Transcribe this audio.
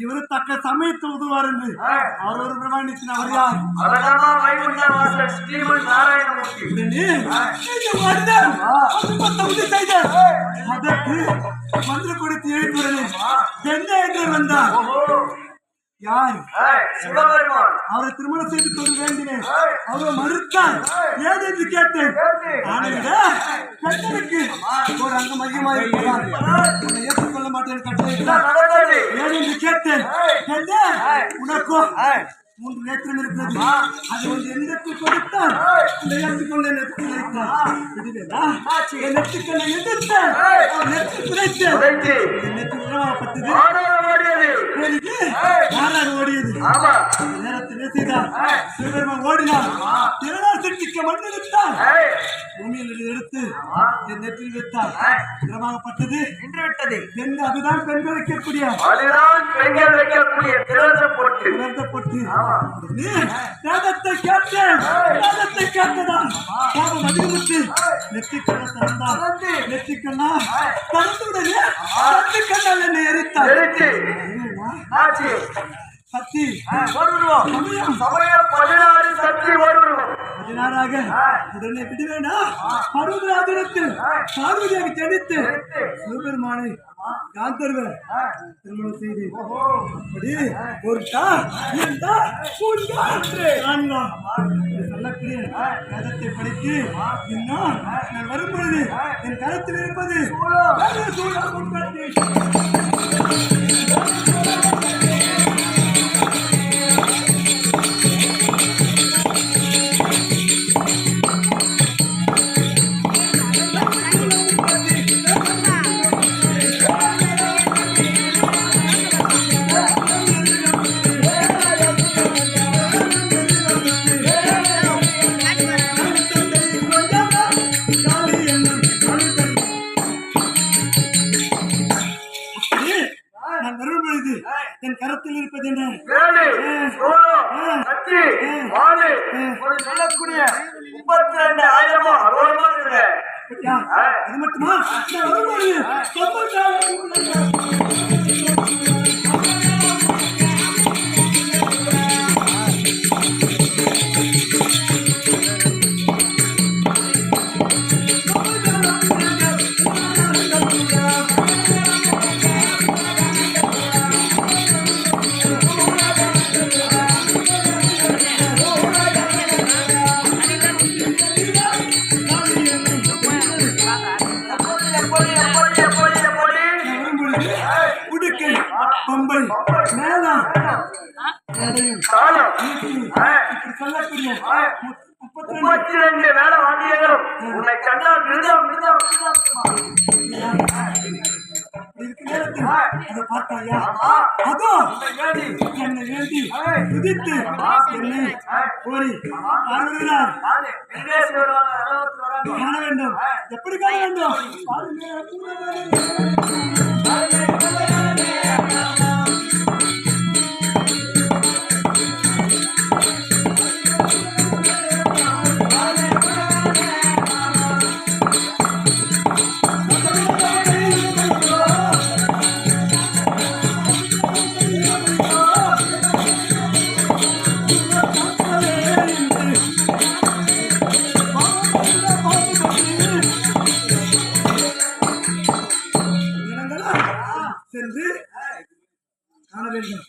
இவரு தக்க சமயத்தில் உதவார் என்று அவர் ஒரு பிரமாணித்தின் அவர் யார்? அவர்தாமா வைகுண்ட வாசல் ஸ்ரீமன் நாராயணமூர்த்தி. உடனே யார்? அவரை திருமணம் செய்து கொள்ள வேண்டினேன். அவர் மறுத்தார் ஏன் என்று கேட்டேன். கட்டளுக்கு ஒரு அங்கம் அதிகமாக இருப்பதால் உன்னை ஏற்றுக்கொள்ள மாட்டேன் கட்டளை ஏன் என்று கேட்டேன். உனக்கும் மூன்று நேத்திரம் இருக்கிறது. அது வந்து எந்தத்தில் கொடுத்தால் அந்த ஏற்றுக்கொள்ள நெற்றில் வைத்தார் விடுவேனா என் நெற்றுக்களை எதிர்த்தேன். நெற்றி குறைத்தேன் நெற்றி உணவாப்பட்டது எனக்கு என்ன செய்தார் சிவபெருமான் ஓடினார். பூமியில் இருந்து எடுத்து என் நெற்றில் வைத்தார். திறமாகப்பட்டது நின்று விட்டது. பெண் அதுதான் பெண்கள் வைக்கக்கூடிய அதுதான் பெண்கள் வைக்கக்கூடிய திறந்த பொட்டு. வேதத்தை கேட்டேன். வேதத்தை கேட்டதான் பாவம் திறந்தார் திறந்துடனே நெற்றிக்கண்ணால் என்னை எரித்தார். எரிச்சு ஆச்சு. சக்தி. வருவோம் சமயம் சமயம் பதினாறு சக்தி வருவோம் பதினாறாக உடனே விடுவேனா? பருவராஜனத்தில் பார்வதியாக ஜனித்து சிவபெருமானை காந்தர்வர் திருமணம் செய்து. அப்படி ஒரு சொல்லக்கூடிய வேதத்தை படித்து இன்னும் நான் வரும்பொழுது என் கரத்தில் இருப்பது சூழல். என் கரத்தில் இருப்பது என்ன? சொல்லக்கூடிய முப்பத்தி ரெண்டு ஆயிரமா? அது மட்டுமா? நான் உடுக்கை பம்பை மேளம் இப்படி சொல்லக்கூடிய முப்பத்தி ரெண்டு வேலை வாங்கியங்களும் உன்னை கண்டா விருதம் விருதம் அதை பார்த்தாயா அதோ என்னை வேண்டி விதித்து என்னை வருகிறார் காண வேண்டும். எப்படி காண வேண்டும்? சென்று காண வேண்டும்